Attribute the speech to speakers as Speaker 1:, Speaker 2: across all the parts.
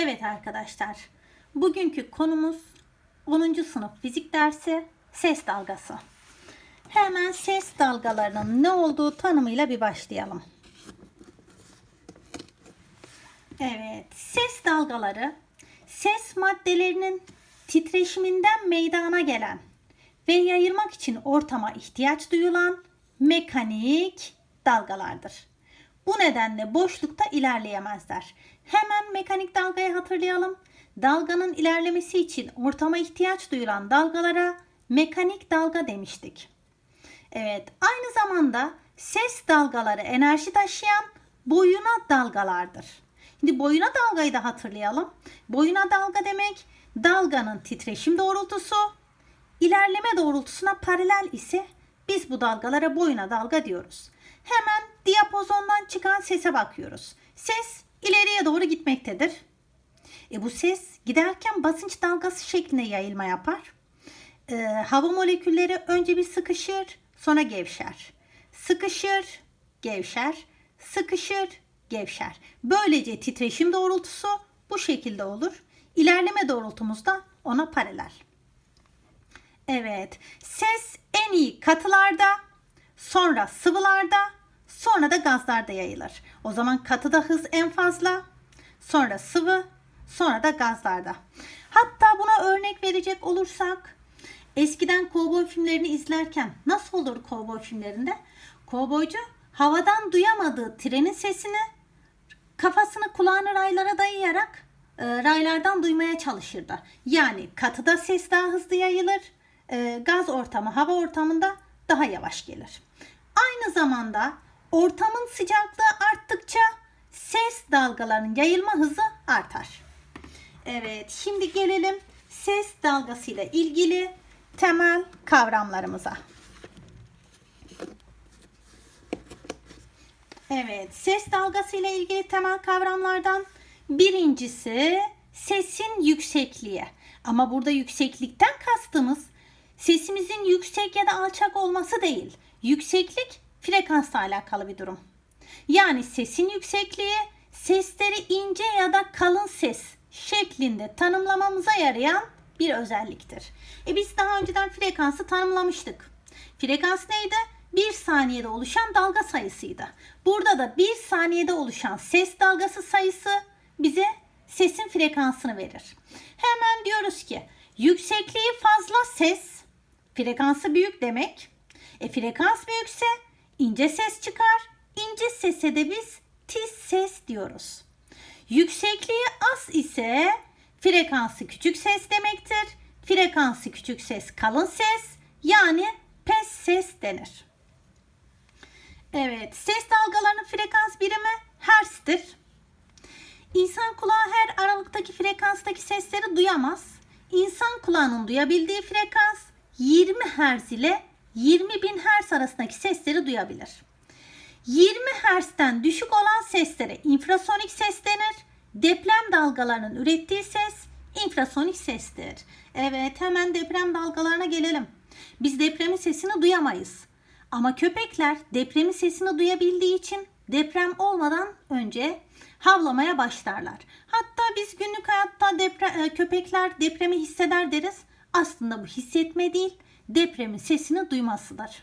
Speaker 1: Evet arkadaşlar, bugünkü konumuz 10. sınıf fizik dersi ses dalgası. Hemen ses dalgalarının ne olduğu tanımıyla bir başlayalım. Evet, ses dalgaları ses maddelerinin titreşiminden meydana gelen ve yayılmak için ortama ihtiyaç duyulan mekanik dalgalardır. Bu nedenle boşlukta ilerleyemezler. Hemen mekanik dalgayı hatırlayalım. Dalganın ilerlemesi için ortama ihtiyaç duyulan dalgalara mekanik dalga demiştik. Evet, aynı zamanda ses dalgaları enerji taşıyan boyuna dalgalardır. Şimdi boyuna dalgayı da hatırlayalım. Boyuna dalga demek dalganın titreşim doğrultusu, ilerleme doğrultusuna paralel ise biz bu dalgalara boyuna dalga diyoruz. Hemen diapozondan çıkan sese bakıyoruz. Ses ileriye doğru gitmektedir. E bu ses giderken basınç dalgası şeklinde yayılma yapar. E, hava molekülleri önce bir sıkışır, sonra gevşer. Sıkışır, gevşer, sıkışır, gevşer. Böylece titreşim doğrultusu bu şekilde olur. İlerleme doğrultumuz da ona paralel. Evet, ses en iyi katılarda, sonra sıvılarda, sonra da gazlarda yayılır. O zaman katıda hız en fazla, sonra sıvı, sonra da gazlarda. Hatta buna örnek verecek olursak, eskiden kovboy filmlerini izlerken nasıl olur kovboy filmlerinde? Kovboycu havadan duyamadığı trenin sesini kafasını kulağını raylara dayayarak e, raylardan duymaya çalışırdı. Yani katıda ses daha hızlı yayılır, e, gaz ortamı, hava ortamında daha yavaş gelir. Aynı zamanda ortamın sıcaklığı arttıkça ses dalgalarının yayılma hızı artar. Evet, şimdi gelelim ses dalgası ile ilgili temel kavramlarımıza. Evet, ses dalgası ile ilgili temel kavramlardan birincisi sesin yüksekliği. Ama burada yükseklikten kastımız sesimizin yüksek ya da alçak olması değil. Yükseklik frekansla alakalı bir durum. Yani sesin yüksekliği sesleri ince ya da kalın ses şeklinde tanımlamamıza yarayan bir özelliktir. E biz daha önceden frekansı tanımlamıştık. Frekans neydi? Bir saniyede oluşan dalga sayısıydı. Burada da bir saniyede oluşan ses dalgası sayısı bize sesin frekansını verir. Hemen diyoruz ki yüksekliği fazla ses, frekansı büyük demek. E frekans büyükse ince ses çıkar. İnce sese de biz tiz ses diyoruz. Yüksekliği az ise frekansı küçük ses demektir. Frekansı küçük ses kalın ses yani pes ses denir. Evet, ses dalgalarının frekans birimi hertz'tir. İnsan kulağı her aralıktaki frekanstaki sesleri duyamaz. İnsan kulağının duyabildiği frekans 20 Hz ile 20 bin Hz arasındaki sesleri duyabilir. 20 Hz'den düşük olan seslere infrasonik ses denir. Deprem dalgalarının ürettiği ses infrasonik sestir. Evet hemen deprem dalgalarına gelelim. Biz depremin sesini duyamayız. Ama köpekler depremin sesini duyabildiği için deprem olmadan önce havlamaya başlarlar. Hatta biz günlük hayatta depre, köpekler depremi hisseder deriz. Aslında bu hissetme değil, depremin sesini duymasıdır.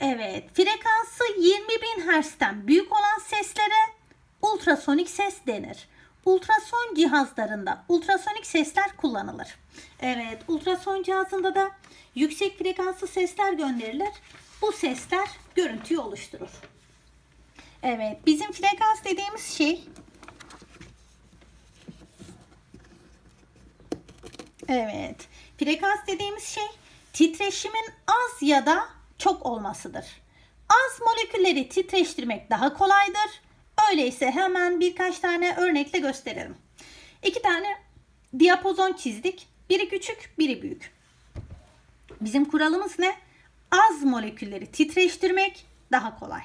Speaker 1: Evet, frekansı 20 bin Hz'den büyük olan seslere ultrasonik ses denir. Ultrason cihazlarında ultrasonik sesler kullanılır. Evet, ultrason cihazında da yüksek frekanslı sesler gönderilir. Bu sesler görüntüyü oluşturur. Evet, bizim frekans dediğimiz şey Evet, frekans dediğimiz şey titreşimin az ya da çok olmasıdır. Az molekülleri titreştirmek daha kolaydır. Öyleyse hemen birkaç tane örnekle gösterelim. İki tane diapozon çizdik. Biri küçük, biri büyük. Bizim kuralımız ne? Az molekülleri titreştirmek daha kolay.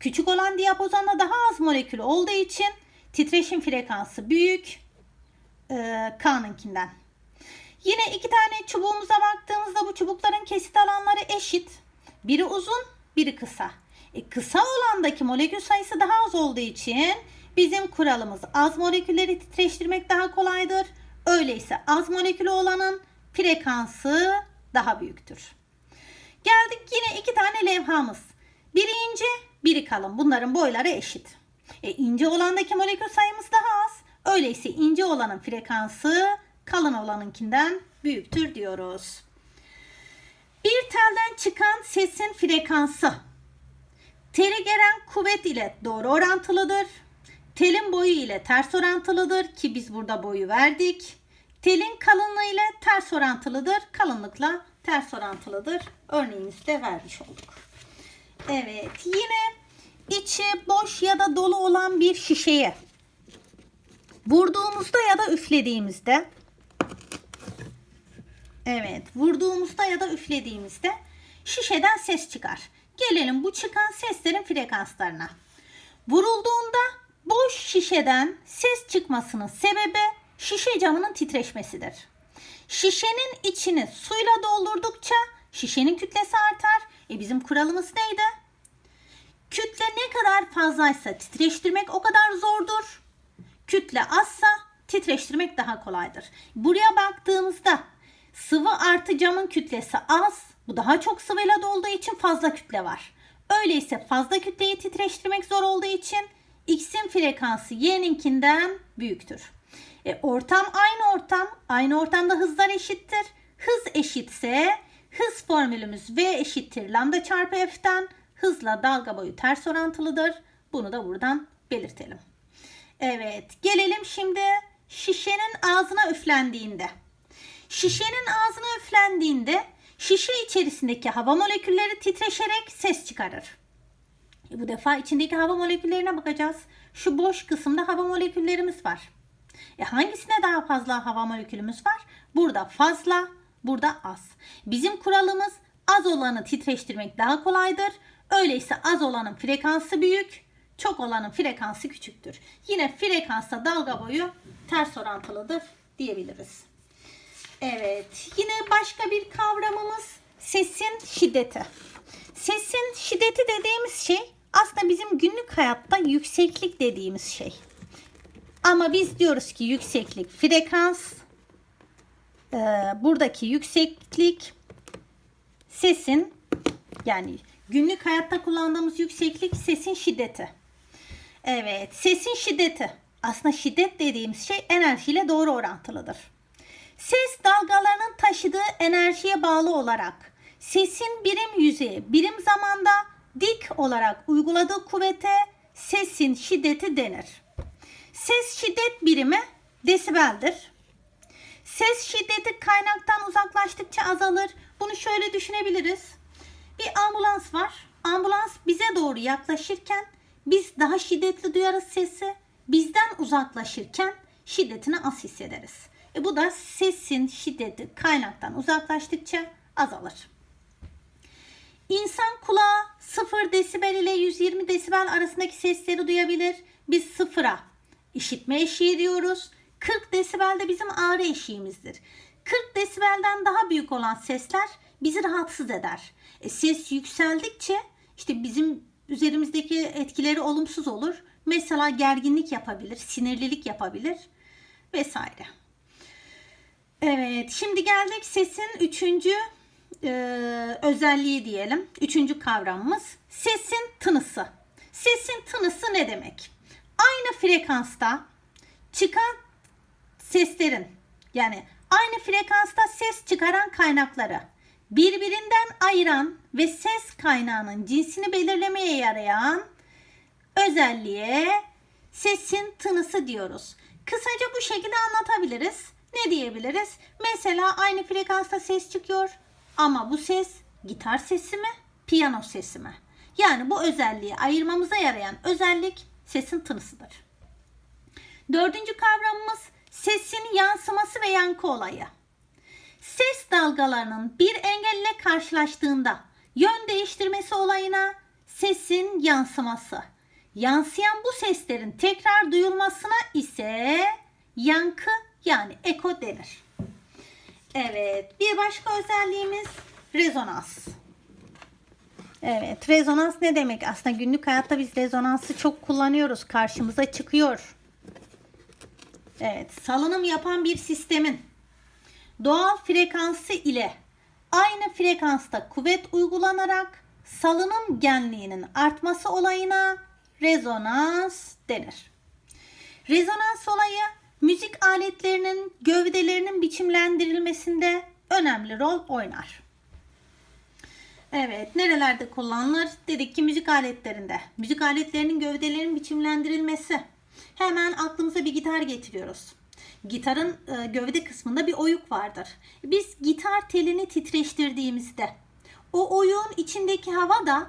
Speaker 1: Küçük olan diapozonda daha az molekül olduğu için titreşim frekansı büyük e, K'nınkinden. Yine iki tane çubuğumuza baktığımızda bu çubukların kesit alanları eşit. Biri uzun, biri kısa. E, kısa olandaki molekül sayısı daha az olduğu için Bizim kuralımız az molekülleri titreştirmek daha kolaydır. Öyleyse az molekülü olanın frekansı daha büyüktür. Geldik yine iki tane levhamız. Biri ince, biri kalın. Bunların boyları eşit. E, ince olandaki molekül sayımız daha az. Öyleyse ince olanın frekansı kalın olanınkinden büyüktür diyoruz. Bir telden çıkan sesin frekansı teli gelen kuvvet ile doğru orantılıdır. Telin boyu ile ters orantılıdır ki biz burada boyu verdik. Telin kalınlığı ile ters orantılıdır. Kalınlıkla ters orantılıdır. Örneğimizi de vermiş olduk. Evet yine içi boş ya da dolu olan bir şişeye vurduğumuzda ya da üflediğimizde Evet, vurduğumuzda ya da üflediğimizde şişeden ses çıkar. Gelelim bu çıkan seslerin frekanslarına. Vurulduğunda boş şişeden ses çıkmasının sebebi şişe camının titreşmesidir. Şişenin içini suyla doldurdukça şişenin kütlesi artar. E bizim kuralımız neydi? Kütle ne kadar fazlaysa titreştirmek o kadar zordur. Kütle azsa titreştirmek daha kolaydır. Buraya baktığımızda sıvı artı camın kütlesi az. Bu daha çok sıvıyla dolduğu için fazla kütle var. Öyleyse fazla kütleyi titreştirmek zor olduğu için X'in frekansı Y'ninkinden büyüktür. E, ortam aynı ortam. Aynı ortamda hızlar eşittir. Hız eşitse hız formülümüz V eşittir lambda çarpı F'ten. Hızla dalga boyu ters orantılıdır. Bunu da buradan belirtelim. Evet gelelim şimdi şişenin ağzına üflendiğinde. Şişenin ağzına üflendiğinde şişe içerisindeki hava molekülleri titreşerek ses çıkarır. E bu defa içindeki hava moleküllerine bakacağız. Şu boş kısımda hava moleküllerimiz var. E hangisine daha fazla hava molekülümüz var? Burada fazla, burada az. Bizim kuralımız az olanı titreştirmek daha kolaydır. Öyleyse az olanın frekansı büyük, çok olanın frekansı küçüktür. Yine frekansta dalga boyu ters orantılıdır diyebiliriz. Evet, yine başka bir kavramımız sesin şiddeti. Sesin şiddeti dediğimiz şey aslında bizim günlük hayatta yükseklik dediğimiz şey. Ama biz diyoruz ki yükseklik frekans, e, buradaki yükseklik sesin yani günlük hayatta kullandığımız yükseklik sesin şiddeti. Evet, sesin şiddeti. Aslında şiddet dediğimiz şey enerjiyle doğru orantılıdır. Ses dalgalarının taşıdığı enerjiye bağlı olarak sesin birim yüzeyi birim zamanda dik olarak uyguladığı kuvvete sesin şiddeti denir. Ses şiddet birimi desibeldir. Ses şiddeti kaynaktan uzaklaştıkça azalır. Bunu şöyle düşünebiliriz. Bir ambulans var. Ambulans bize doğru yaklaşırken biz daha şiddetli duyarız sesi. Bizden uzaklaşırken şiddetini az hissederiz. E bu da sesin şiddeti kaynaktan uzaklaştıkça azalır. İnsan kulağı 0 desibel ile 120 desibel arasındaki sesleri duyabilir. Biz sıfıra işitme eşiği diyoruz. 40 desibel de bizim ağrı eşiğimizdir. 40 desibelden daha büyük olan sesler bizi rahatsız eder. E, ses yükseldikçe işte bizim üzerimizdeki etkileri olumsuz olur. Mesela gerginlik yapabilir, sinirlilik yapabilir vesaire. Evet, şimdi geldik sesin üçüncü e, özelliği diyelim. Üçüncü kavramımız sesin tınısı. Sesin tınısı ne demek? Aynı frekansta çıkan seslerin yani aynı frekansta ses çıkaran kaynakları birbirinden ayıran ve ses kaynağının cinsini belirlemeye yarayan özelliğe sesin tınısı diyoruz. Kısaca bu şekilde anlatabiliriz. Ne diyebiliriz? Mesela aynı frekansta ses çıkıyor ama bu ses gitar sesi mi, piyano sesi mi? Yani bu özelliği ayırmamıza yarayan özellik sesin tınısıdır. Dördüncü kavramımız sesin yansıması ve yankı olayı. Ses dalgalarının bir engelle karşılaştığında yön değiştirmesi olayına sesin yansıması. Yansıyan bu seslerin tekrar duyulmasına ise yankı yani eko denir. Evet, bir başka özelliğimiz rezonans. Evet, rezonans ne demek? Aslında günlük hayatta biz rezonansı çok kullanıyoruz. Karşımıza çıkıyor. Evet, salınım yapan bir sistemin doğal frekansı ile aynı frekansta kuvvet uygulanarak salınım genliğinin artması olayına rezonans denir. Rezonans olayı müzik aletlerinin gövdelerinin biçimlendirilmesinde önemli rol oynar. Evet, nerelerde kullanılır? Dedik ki müzik aletlerinde. Müzik aletlerinin gövdelerinin biçimlendirilmesi. Hemen aklımıza bir gitar getiriyoruz. Gitarın e, gövde kısmında bir oyuk vardır. Biz gitar telini titreştirdiğimizde o oyuğun içindeki hava da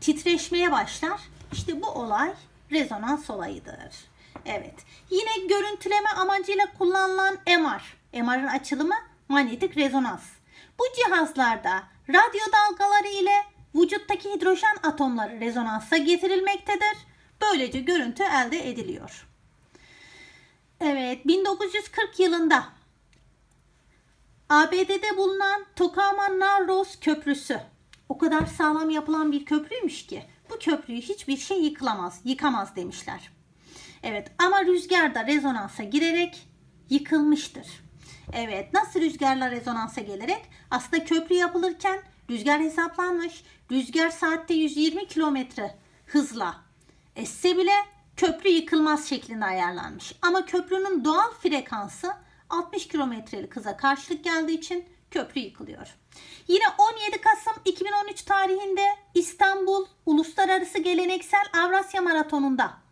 Speaker 1: titreşmeye başlar. İşte bu olay rezonans olayıdır. Evet. Yine görüntüleme amacıyla kullanılan MR. MR'ın açılımı manyetik rezonans. Bu cihazlarda radyo dalgaları ile vücuttaki hidrojen atomları rezonansa getirilmektedir. Böylece görüntü elde ediliyor. Evet, 1940 yılında ABD'de bulunan Tocama-Narrows Köprüsü o kadar sağlam yapılan bir köprüymüş ki bu köprüyü hiçbir şey yıkılamaz, yıkamaz demişler. Evet ama rüzgar da rezonansa girerek yıkılmıştır. Evet nasıl rüzgarla rezonansa gelerek? Aslında köprü yapılırken rüzgar hesaplanmış. Rüzgar saatte 120 kilometre hızla esse bile köprü yıkılmaz şeklinde ayarlanmış. Ama köprünün doğal frekansı 60 kilometrelik hıza karşılık geldiği için köprü yıkılıyor. Yine 17 Kasım 2013 tarihinde İstanbul Uluslararası Geleneksel Avrasya Maratonu'nda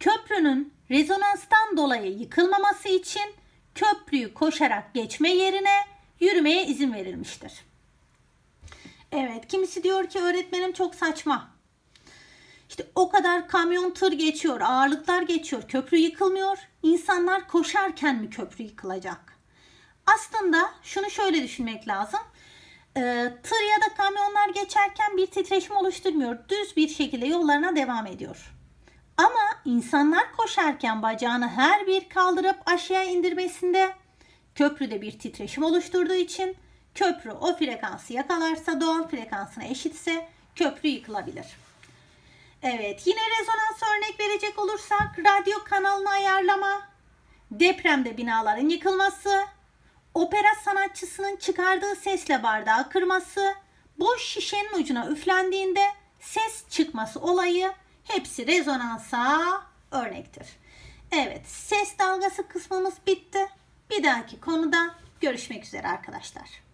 Speaker 1: köprünün rezonanstan dolayı yıkılmaması için köprüyü koşarak geçme yerine yürümeye izin verilmiştir. Evet, kimisi diyor ki öğretmenim çok saçma. İşte o kadar kamyon tır geçiyor, ağırlıklar geçiyor, köprü yıkılmıyor. İnsanlar koşarken mi köprü yıkılacak? Aslında şunu şöyle düşünmek lazım. Ee, tır ya da kamyonlar geçerken bir titreşim oluşturmuyor. Düz bir şekilde yollarına devam ediyor. Ama insanlar koşarken bacağını her bir kaldırıp aşağıya indirmesinde köprüde bir titreşim oluşturduğu için köprü o frekansı yakalarsa doğal frekansına eşitse köprü yıkılabilir. Evet yine rezonans örnek verecek olursak radyo kanalını ayarlama, depremde binaların yıkılması, opera sanatçısının çıkardığı sesle bardağı kırması, boş şişenin ucuna üflendiğinde ses çıkması olayı hepsi rezonansa örnektir. Evet ses dalgası kısmımız bitti. Bir dahaki konuda görüşmek üzere arkadaşlar.